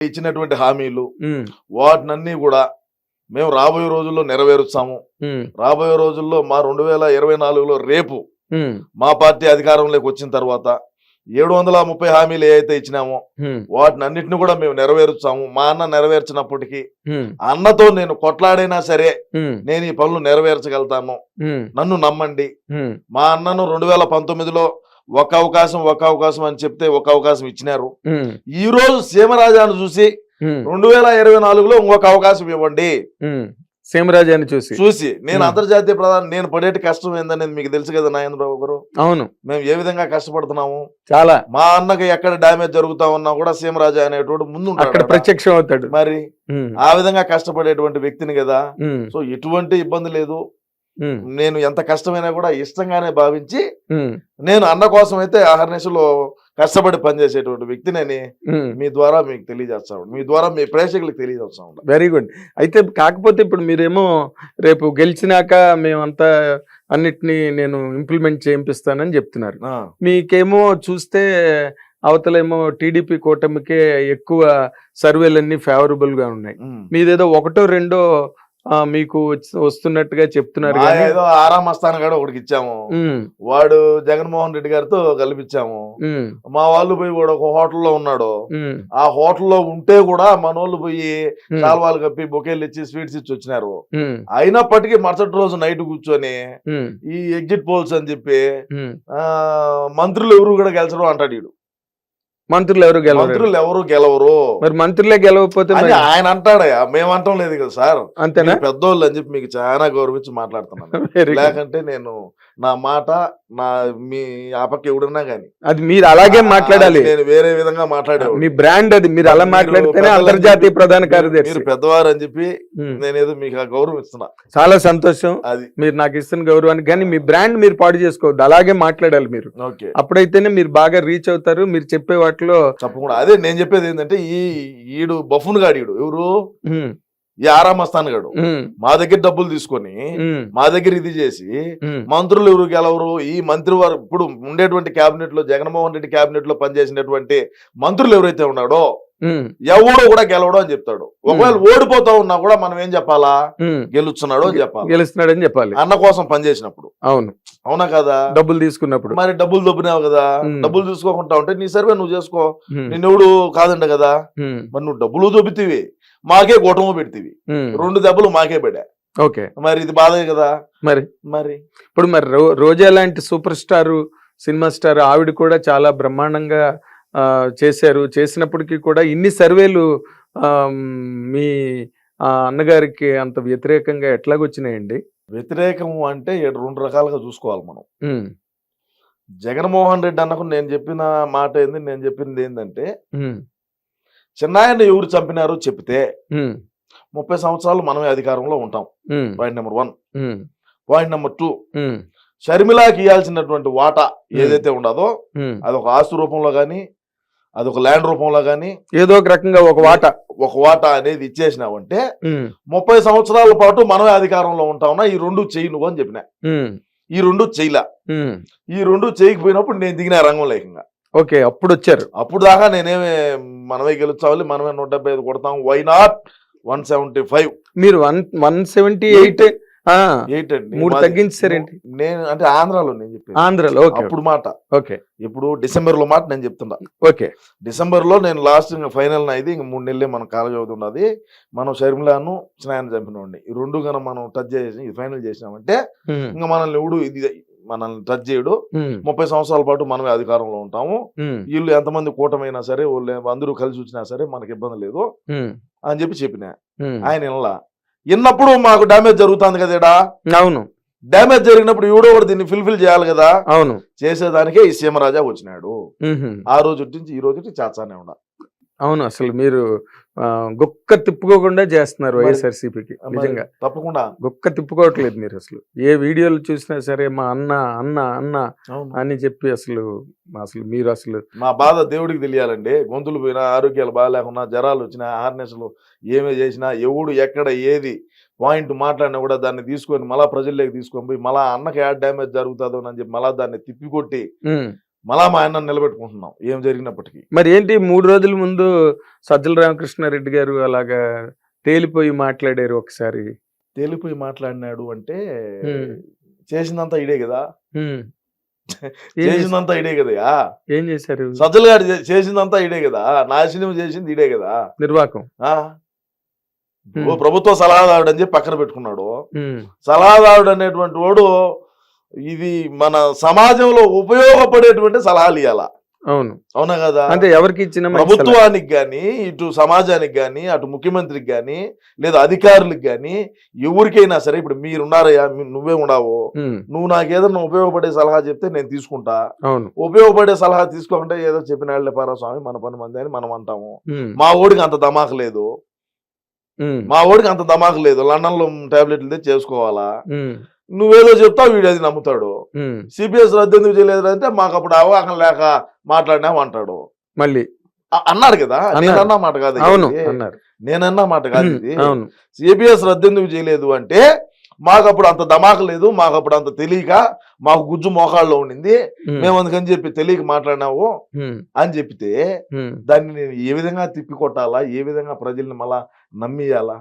ఇచ్చినటువంటి హామీలు వాటినన్నీ కూడా మేము రాబోయే రోజుల్లో నెరవేరుస్తాము. రాబోయే రోజుల్లో మా రెండు వేల ఇరవై నాలుగులో రేపు మా పార్టీ అధికారంలోకి వచ్చిన తర్వాత ఏడు వందల ముప్పై హామీలు ఏవైతే ఇచ్చినామో వాటిని అన్నిటిని కూడా మేము నెరవేరుస్తాము. మా అన్న నెరవేర్చినప్పటికీ అన్నతో నేను కొట్లాడైనా సరే నేను ఈ పనులు నెరవేర్చగలుగుతాను. ఉమ్, నన్ను నమ్మండి. మా అన్నను రెండు వేల పంతొమ్మిదిలో ఒక అవకాశం ఒక అవకాశం అని చెప్తే ఒక అవకాశం ఇచ్చినారు. ఈ రోజు సీమరాజాను చూసి రెండు వేల ఇరవై నాలుగులో ఇంకొక అవకాశం ఇవ్వండి. సీమరాజాన్ని చూసి. చూసి. నేను. అంతర్జాతీయ ప్రధాని నేను పడేటి కష్టం ఏందనేది మీకు తెలుసు కదా నాగేంద్రబాబు గారు? అవును. మేము ఏ విధంగా కష్టపడుతున్నాము? చాలా. మా అన్నకి ఎక్కడ డ్యామేజ్ జరుగుతా ఉన్నా కూడా సీమరాజా అనేటోడు ముందు అక్కడ. ప్రత్యక్షం అవుతాడు మరి ఆ విధంగా కష్టపడేటువంటి వ్యక్తిని కదా. సో ఎటువంటి ఇబ్బంది లేదు. నేను ఎంత కష్టమైనా కూడా ఇష్టంగానే భావించి నేను అన్న కోసం అయితే ఆహర్నిశలో కష్టపడి పనిచేసేటువంటి వ్యక్తినని ఉమ్. మీ ద్వారా మీకు తెలియజేస్తాను మీ ద్వారా మీ ప్రేక్షకులకు తెలియజేస్తాను వెరీ గుడ్. అయితే కాకపోతే ఇప్పుడు మీరేమో రేపు గెలిచినాక మేమంతా అన్నిటినీ నేను ఇంప్లిమెంట్ చేయిస్తానని చెప్తున్నారు. మీకేమో చూస్తే అవతలేమో టీడీపీ కూటమికే ఎక్కువ సర్వేలన్నీ ఫేవరబుల్గా ఉన్నాయి. మీదేదో ఒకటో రెండో మీకు వస్తున్నట్టుగా చెప్తున్నారు ఏదో ఆరాం మస్తాన్ గాడు ఒకటికి ఇచ్చాము. వాడు జగన్మోహన్ రెడ్డి గారితో కల్పించాము. మా వాళ్ళు పోయి వాడు ఒక హోటల్లో ఉన్నాడు. ఆ హోటల్లో ఉంటే కూడా మనోళ్ళు పోయి ఉమ్, శాల్వాలు కప్పి బొకేలు ఇచ్చి స్వీట్స్ ఇచ్చి వచ్చినారు. అయినప్పటికీ మరుసటి రోజు నైట్ కూర్చొని ఈ ఎగ్జిట్ పోల్స్ అని చెప్పి మంత్రులు ఎవరు కూడా గెలిచడం అంటాడు వీడు మంత్రులు ఎవరు గెలవరు? మంత్రులు ఎవరు గెలవరు? మరి మంత్రులే గెలవకపోతే ఆయన అంటాడయ్యా మేము అంటాం లేదు కదా సార్. అంతేనా? పెద్దోళ్ళు అని చెప్పి మీకు చాలా గౌరవించి మాట్లాడుతున్నాను. లేకంటే నేను నా మాట నా మీ ఆ పక్క ఎవడన్నా గాని. అది మీరు అలాగే మాట్లాడాలి. నేను వేరే విధంగా మాట్లాడేవాడు మీ బ్రాండ్ అది మీరు అలా మాట్లాడితేనే అంతర్జాతీయ ప్రధాన కార్యదర్శి. మీరు పెద్దవారు అని చెప్పి. నేనేదో మీకు ఆ గౌరవం ఇస్తున్నా చాలా సంతోషం. అది. మీరు నాకు ఇస్తున్న గౌరవానికి కానీ మీ బ్రాండ్ మీరు పాడు చేసుకోవద్దు. అలాగే మాట్లాడాలి మీరు. అప్పుడైతేనే మీరు బాగా రీచ్ అవుతారు. మీరు చెప్పే వాటిలో తప్పకుండా. అదే నేను చెప్పేది ఏంటంటే ఈ ఈడు బఫున్ గాడు ఎవరు? ఈ ఆరామస్తాన్ గాడు. మా దగ్గర డబ్బులు తీసుకొని మా దగ్గర ఇది చేసి మంత్రులు ఎవరు గెలవరు? ఈ మంత్రి వారు ఇప్పుడు ఉండేటువంటి కేబినెట్లో జగన్మోహన్ రెడ్డి కేబినెట్లో పనిచేసినటువంటి మంత్రులు ఎవరైతే ఉన్నాడో ఎవడో కూడా గెలవడు అని చెప్తాడు. ఒకవేళ ఓడిపోతా ఉన్నా కూడా మనం ఏం చెప్పాలా. గెలుస్తున్నాడు అని చెప్పాలి? గెలుస్తున్నాడని చెప్పాలి. అన్న కోసం పనిచేసినప్పుడు. అవును. అవునా కదా? డబ్బులు తీసుకున్నప్పుడు. మరి డబ్బులు దొబ్బినావు కదా. డబ్బులు తీసుకోకుండా ఉంటే నీ సర్వే నువ్వు చేసుకో. నిన్నెవడు కాదంట కదా? మరి నువ్వు డబ్బులు దొబ్బితివి. మాకే గోటము పెడితివి. రెండు దెబ్బలు మాకే పడా ఓకే. మరి ఇది బాధే కదా? మరి? మరి? ఇప్పుడు మరి రో- రోజా లాంటి సూపర్ స్టార్ సినిమా స్టార్ ఆవిడ కూడా చాలా బ్రహ్మాండంగా చేశారు. చేసినప్పటికీ కూడా ఇన్ని సర్వేలు మీ అన్నగారికి అంత వ్యతిరేకంగా ఎట్లాగొచ్చినాయండి? వ్యతిరేకము అంటే రెండు రకాలుగా చూసుకోవాలి మనం. జగన్మోహన్ రెడ్డి అన్నకు నేను చెప్పిన మాట ఏంది? నేను చెప్పింది ఏంటంటే ఉమ్, చిన్నాయన్ని ఎవరు చంపినారో చెప్తే ముప్పై సంవత్సరాలు మనమే అధికారంలో ఉంటాం. Point number one. Point number two షర్మిలాకి ఇవ్వాల్సినటువంటి వాటా ఏదైతే ఉండదో. అది ఒక ఆస్తి రూపంలో కానీ అది ఒక ల్యాండ్ రూపంలో కానీ ఏదో ఒక రకంగా ఒక వాట. ఒక వాటా అనేది ఇచ్చేసినావంటే ముప్పై సంవత్సరాల పాటు మనమే అధికారంలో ఉంటావునా ఈ రెండు చెయ్యి నువ్వు అని చెప్పిన. ఈ రెండు చెయ్యిలా. ఉమ్. ఈ రెండు చేయకపోయినప్పుడు నేను దిగిన రంగం లేకంగా. ఓకే అప్పుడు వచ్చారు. అప్పుడు దాకా నేనేమి మనమే గెలుచాలి మనమే నూట డెబ్బై ఐదు కొడతాం. Why not one seventy five. మీరు వన్ వన్ సెవెంటీ ఎయిట్ మూడు తగ్గించారేంటి? నేను అంటే ఆంధ్రాలో నేను చెప్పాను ఆంధ్రలో ఓకే అప్పుడు మాట. ఓకే. ఇప్పుడు డిసెంబర్లో మాట నేను చెప్తున్నా. ఓకే. డిసెంబర్లో నేను లాస్ట్ ఇంకా ఫైనల్ ఇది ఇంక మూడు నెలలే మన కాలేజ్ అవుతున్నది మనం షర్మిలాను స్నానం చంపినోడిని. ఈ రెండు కనుక మనం టచ్ చేసి ఇది ఫైనల్ చేసినామంటే ఇంకా మనల్ని ఎవడు ఇది మనల్ని టచ్ చేయడు. ముప్పై సంవత్సరాల పాటు మనమే అధికారంలో ఉంటాము. వీళ్ళు ఎంతమంది కూటమైనా సరే వాళ్ళు అందరూ కలిసి వచ్చినా సరే మనకి ఇబ్బంది లేదు అని చెప్పి చెప్పిన. ఆయన వినలా. విన్నప్పుడు మాకు డ్యామేజ్ జరుగుతుంది కదా అవును. డ్యామేజ్ జరిగినప్పుడు ఎవడో ఒకడు దీన్ని ఫుల్ఫిల్ చేయాలి కదా? అవును. చేసేదానికే ఈ సీమరాజా వచ్చినాడు. ఆ రోజు నుంచి ఈ రోజు చేస్తానే ఉన్నా అవును అసలు మీరు గుక్క తిప్పుకోకుండా చేస్తున్నారు వైఎస్ఆర్సీపీకి నిజంగా. తప్పకుండా. గుక్క తిప్పుకోవట్లేదు మీరు అసలు. ఏ వీడియోలు చూసినా సరే మా అన్న అన్న అన్న. అని చెప్పి అసలు అసలు మీరు అసలు మా బాధ దేవుడికి తెలియాలండి. గొంతులు పోయినా ఆరోగ్యాలు బాగాలేకున్నా జ్వరాలు వచ్చినా హార్నెస్లు ఏమే చేసినా ఎవడు ఎక్కడ ఏది పాయింట్ మాట్లాడినా కూడా దాన్ని తీసుకొని మళ్ళా ప్రజల్లోకి తీసుకొని పోయి మళ్ళా అన్నకి యాడ్ డ్యామేజ్ జరుగుతుందో అని చెప్పి మళ్ళా దాన్ని తిప్పికొట్టి మళ్ళా మా ఆయన నిలబెట్టుకుంటున్నాం. ఏం జరిగినప్పటికీ. మరి ఏంటి మూడు రోజుల ముందు సజ్జల రామకృష్ణారెడ్డి గారు అలాగా తేలిపోయి మాట్లాడారు ఒకసారి? తేలిపోయి మాట్లాడినాడు అంటే హ్మ్. చేసిందంతా ఇడే కదా? చేసిందంతా ఇడే కదయా ఏం చేశారు? సజ్జల గారు చేసిందంతా ఇడే కదా. నాశనం చేసింది ఇడే కదా. నిర్వాకం. ఓ ప్రభుత్వ సలహాదారుడు అని చెప్పి పక్కన పెట్టుకున్నాడు. సలహాదారుడు అనేటువంటి వాడు ఇది మన సమాజంలో ఉపయోగపడేటువంటి సలహాలు ఇవ్వాల అవును అవునా కదా అంటే ఎవరికి ఇచ్చిన. ప్రభుత్వానికి గాని ఇటు సమాజానికి గాని అటు ముఖ్యమంత్రికి గాని లేదా అధికారులకు గాని ఎవరికైనా సరే ఇప్పుడు మీరు ఉన్నారయ్యా మీ- నువ్వే ఉండవు హ్మ్. నువ్వు నాకు ఏదైనా ఉపయోగపడే సలహా చెప్తే నేను తీసుకుంటా అవును ఉపయోగపడే సలహా తీసుకోకుండా ఏదో చెప్పిన వాళ్ళే పారా స్వామి మన పని మంది అని మనం అంటాము. మా ఓడికి అంత దమాకు లేదు. మా ఓడికి అంత దమాకు లేదు లండన్లో టాబ్లెట్లు చేసుకోవాలా. నువ్వేదో చెప్తావు వీడు అది నమ్ముతాడు. సిపిఎస్ రద్దు ఎందుకు చేయలేదు అంటే మాకు అప్పుడు అవగాహన లేక మాట్లాడినాం అంటాడు మళ్ళీ అన్నాడు కదా. నేనన్నా మాట కాదు అవును నేనన్నా మాట కాదు. ఇది సిపిఎస్ రద్దు ఎందుకు చేయలేదు అంటే మాకు అప్పుడు అంత దమాక లేదు మాకు అప్పుడు అంత తెలియక మాకు గుజ్జు మోకాళ్ళలో ఉండింది. మేము అందుకని చెప్పి తెలియక మాట్లాడినావు. అని చెప్పితే హ్మ్. దాన్ని నేను ఏ విధంగా తిప్పి కొట్టాలా ఏ విధంగా ప్రజల్ని మళ్ళా నమ్మియాలా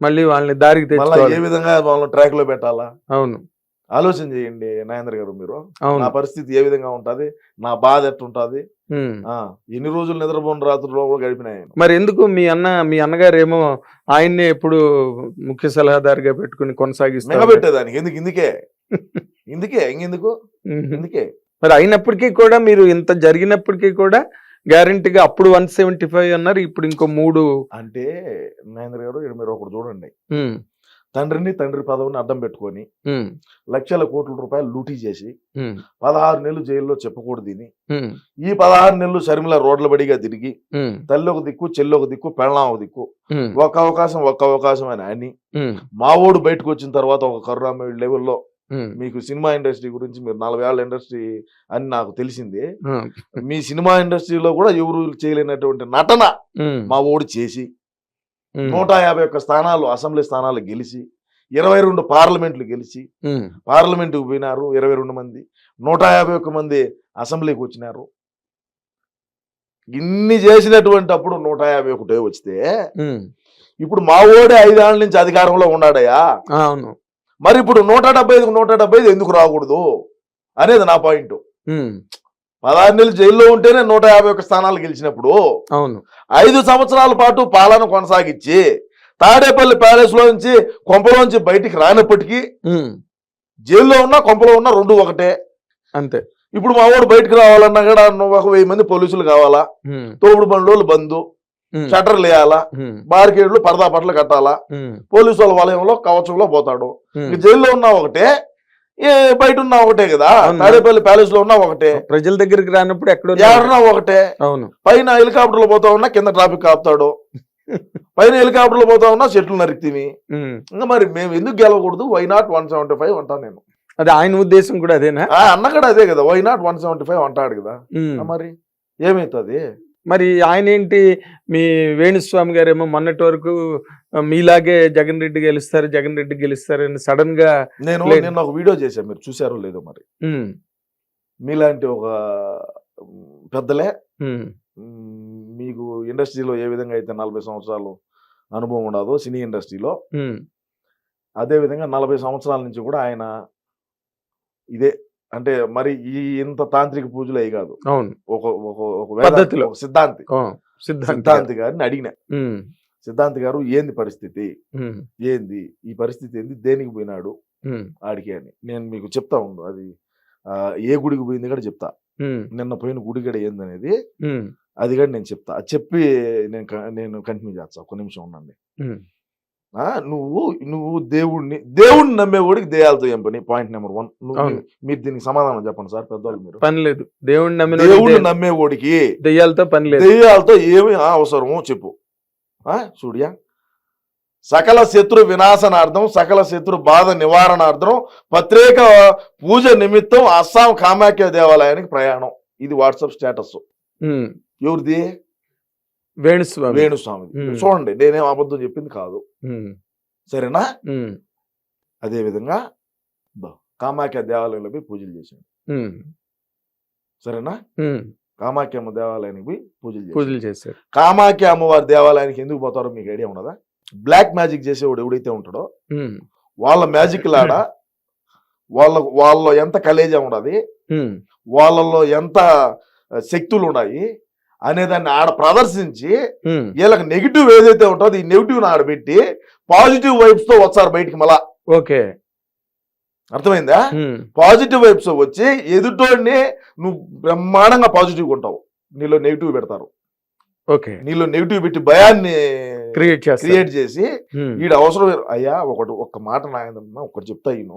మళ్ళీ వాళ్ళని దారికి తెచ్చుకోవాలి ఏ విధంగా వాళ్ళని ట్రాక్లో పెట్టాలా? అవును. ఆలోచన చేయండి నాగేంద్ర గారు మీరు. నా పరిస్థితి ఏ విధంగా ఉంటది? నా బాధ ఎట్టుంటది? ఎన్ని రోజులు నిద్రపోని రాత్రుల్లో కూడా గడిపినాయి మరి ఎందుకు మీ అన్న మీ అన్నగారు ఏమో ఆయన్నే ఎప్పుడు ముఖ్య సలహాదారుగా పెట్టుకుని కొనసాగిస్తారు మిగబెట్టేదానికి ఎందుకు? ఇందుకే. ఇందుకే. ఇంకెందుకు. ఇందుకే. మరి అయినప్పటికీ కూడా మీరు ఇంత జరిగినప్పటికీ కూడా గ్యారంటీగా అప్పుడు వన్ సెవెంటీ ఫైవ్ అన్నారు ఇప్పుడు ఇంకో మూడు అంటే నాగేంద్ర గారు ఇక్కడ మీరు ఒకటి చూడండి. తండ్రిని తండ్రి పదవిని అడ్డం పెట్టుకొని. లక్షల కోట్ల రూపాయలు లూటీ చేసి. పదహారు నెలలు జైల్లో చెప్పకూడదు దీని మ్మ్. ఈ పదహారు నెలలు షర్మిల రోడ్ల బడిగా తిరిగి. తల్లి ఒక దిక్కు చెల్లి ఒక దిక్కు పెళ్ళాం ఒక దిక్కు. ఒక అవకాశం ఒక్క అవకాశం అని అని మ్మ్. మా ఓడు బయటకు వచ్చిన తర్వాత ఒక కరుణామయుడు లెవెల్లో. మీకు సినిమా ఇండస్ట్రీ గురించి మీరు నలభై ఏళ్ళ ఇండస్ట్రీ అని నాకు తెలిసింది. మీ సినిమా ఇండస్ట్రీలో కూడా ఎవరు చేయలేనటువంటి నటన. మా ఓడి చేసి. నూట యాభై ఒక్క స్థానాలు అసెంబ్లీ స్థానాలు గెలిచి ఇరవై రెండు పార్లమెంట్లు గెలిచి. పార్లమెంటుకు పోయినారు ఇరవై రెండు మంది నూట యాభై ఒక్క మంది అసెంబ్లీకి వచ్చినారు ఇన్ని చేసినటువంటి అప్పుడు నూట యాభై ఒకటే వస్తే మ్మ్. ఇప్పుడు మా ఓడే ఐదేళ్ళ నుంచి అధికారంలో ఉన్నాడయ్యా అవును మరి ఇప్పుడు నూట డెబ్బై ఐదుకు నూట డెబ్బై ఐదు ఎందుకు రాకూడదు అనేది నా పాయింట్. పదహారు నెలలు జైల్లో ఉంటేనే నూట యాభై ఒక్క స్థానాలు గెలిచినప్పుడు అవును ఐదు సంవత్సరాల పాటు పాలన కొనసాగించి తాడేపల్లి ప్యాలెస్లో నుంచి కొంపలోంచి బయటికి రానప్పటికీ. జైల్లో ఉన్నా కొంపలో ఉన్నా రెండు ఒకటే అంతే ఇప్పుడు మా వాడు బయటకు రావాలన్నా కూడా ఒక వెయ్యి మంది పోలీసులు కావాలా. తోపుడు బండ్లు బంధు షట్టర్లు వేయాలా. బార్కేడ్లు పరదా పట్ల కట్టాలా. పోలీసు వాళ్ళ వలయంలో కవచంలో పోతాడు. జైల్లో ఉన్నా ఒకటే ఏ బయట ఉన్నా ఒకటే కదా. తాడేపల్లి ప్యాలెస్లో ఉన్నా ఒకటే. ప్రజల దగ్గరికి రానప్పుడు ఎక్కడో ఏడన్నా ఒకటే. అవును. పైన హెలికాప్టర్లు పోతా ఉన్నా కింద ట్రాఫిక్ ఆపుతాడు పైన హెలికాప్టర్లు పోతా ఉన్నా చెట్లు నరికితివి మ్మ్. ఇంకా మరి మేము ఎందుకు గెలవకూడదు? Why not one seventy five అంటాను నేను. అది ఆయన ఉద్దేశం కూడా అదేనా? అన్న కూడా అదే కదా. Why not one seventy five అంటాడు కదా. మరి ఏమవుతుంది మరి ఆయన ఏంటి? మీ వేణుస్వామి గారేమో మొన్నటి వరకు మీలాగే జగన్ రెడ్డి గెలుస్తారు జగన్ రెడ్డి గెలుస్తారని సడన్గా నేను. నిన్న ఒక వీడియో చేశాను మీరు చూసారో లేదో మరి. మీలాంటి ఒక పెద్దలే మీకు ఇండస్ట్రీలో ఏ విధంగా అయితే నలభై సంవత్సరాలు అనుభవం ఉండదో సినీ ఇండస్ట్రీలో అదే విధంగా నలభై సంవత్సరాల నుంచి కూడా ఆయన ఇదే అంటే మరి ఈ ఇంత తాంత్రిక పూజలు అయి కాదు. అవును. ఒక ఒక పద్ధతిలో. సిద్ధాంతి. సిద్ధాంతి గారు. సిద్ధాంతి గారిని అడిగిన. సిద్ధాంతి గారు ఏంది పరిస్థితి? ఏంది? ఈ పరిస్థితి ఏంది? దేనికి పోయినాడు? ఆడికి అని. నేను మీకు చెప్తా ఉండు. అది ఏ గుడికి పోయింది కూడా చెప్తా. నిన్న పోయిన గుడి కూడా ఏందనేది ఉమ్, అది కూడా నేను చెప్తా. చెప్పి నేను నేను కంటిన్యూ చేస్తా. ఒక నిమిషం ఉండండి. నువ్వు నువ్వు దేవుడిని దేవుడిని నమ్మేవాడికి దేయాలతో ఏం పని పాయింట్ నెంబర్ వన్ నువ్వు. మీరు దీనికి సమాధానం చెప్పండి సార్ పెద్దవాళ్ళు మీరు. పని లేదు. దేవుణ్ణి నమ్మిన దేవుడిని నమ్మేవాడికి దెయ్యాలతో పని లేదు. దెయ్యాలతో ఏమి అవసరమో చెప్పు. సూర్య. సకల శత్రు వినాశనార్థం సకల శత్రు బాధ నివారణార్థం ప్రత్యేక పూజ నిమిత్తం అస్సాం కామాఖ్య దేవాలయానికి ప్రయాణం. ఇది వాట్సాప్ స్టేటస్ ఎవరిది? వేణుస్వామి. వేణుస్వామి. చూడండి నేనేం అబద్ధం చెప్పింది కాదు. సరేనా? అదే విధంగా కామాఖ్య దేవాలయంలో పోయి పూజలు చేశాడు. సరేనా? ఉమ్, కామాఖ్యమ్మ దేవాలయానికి పోయి పూజలు. పూజలు చేశారు కామాఖ్య అమ్మవారి దేవాలయానికి ఎందుకు పోతారో మీకు ఐడియా ఉన్నదా? బ్లాక్ మ్యాజిక్ చేసేవాడు ఎవడైతే ఉంటాడో వాళ్ళ మ్యాజిక్ లాడ వాళ్ళ వాళ్ళలో ఎంత కలేజా ఉండదు వాళ్ళలో ఎంత శక్తులు ఉన్నాయి అనేదాన్ని ఆడ ప్రదర్శించి వీళ్ళకి నెగిటివ్ ఏదైతే ఉంటుందో ఈ నెగిటివ్ ఆడబెట్టి పాజిటివ్ వైబ్స్తో వచ్చారు బయటికి మళ్ళా. ఓకే. అర్థమైందా? పాజిటివ్ వైబ్స్ వచ్చి ఎదుటోడిని నువ్వు బ్రహ్మాండంగా పాజిటివ్ ఉంటావు నీలో నెగిటివ్ పెడతారు. ఓకే. నీలో నెగిటివ్ పెట్టి భయాన్ని క్రియేట్ చేస్తారు. క్రియేట్ చేసి ఈడ అవసరం. అయ్యా ఒకటి ఒక్క మాట నాయన ఒకటి చెప్తా ఈయన.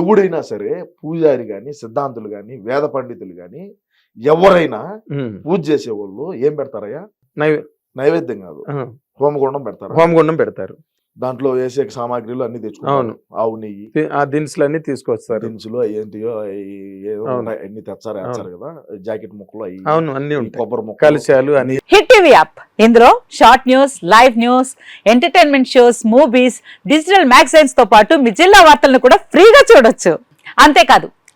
ఎవడైనా సరే పూజారి గాని సిద్ధాంతులు గాని వేద పండితులు గాని ఎవరైనా. పూజ చేసేవాళ్ళు ఏం పెడతారయ్యా? నైవే- నైవేద్యం కాదు. హోమగుండం పెడతారు? హోమగుండం పెడతారు. దాంట్లో వేసే సామాగ్రిలు అన్ని తెచ్చుకుంటారు. అవును. ఆవు నెయ్యి. ఆ దినుసులన్నీ తీసుకొస్తారు. దినుసులు అవి ఏంటియో. అన్ని తెచ్చారు వేస్తారు కదా. జాకెట్ ముక్కలు అవి అవును అన్ని ఉంటాయి. కొబ్బరి ముక్కలు. కలిశాలు అని హిట్ టీవీ యాప్. ఇందులో short news live news entertainment shows movies digital మ్యాగజైన్స్తో పాటు మీ జిల్లా వార్తలను కూడా ఫ్రీగా చూడొచ్చు. అంతేకాదు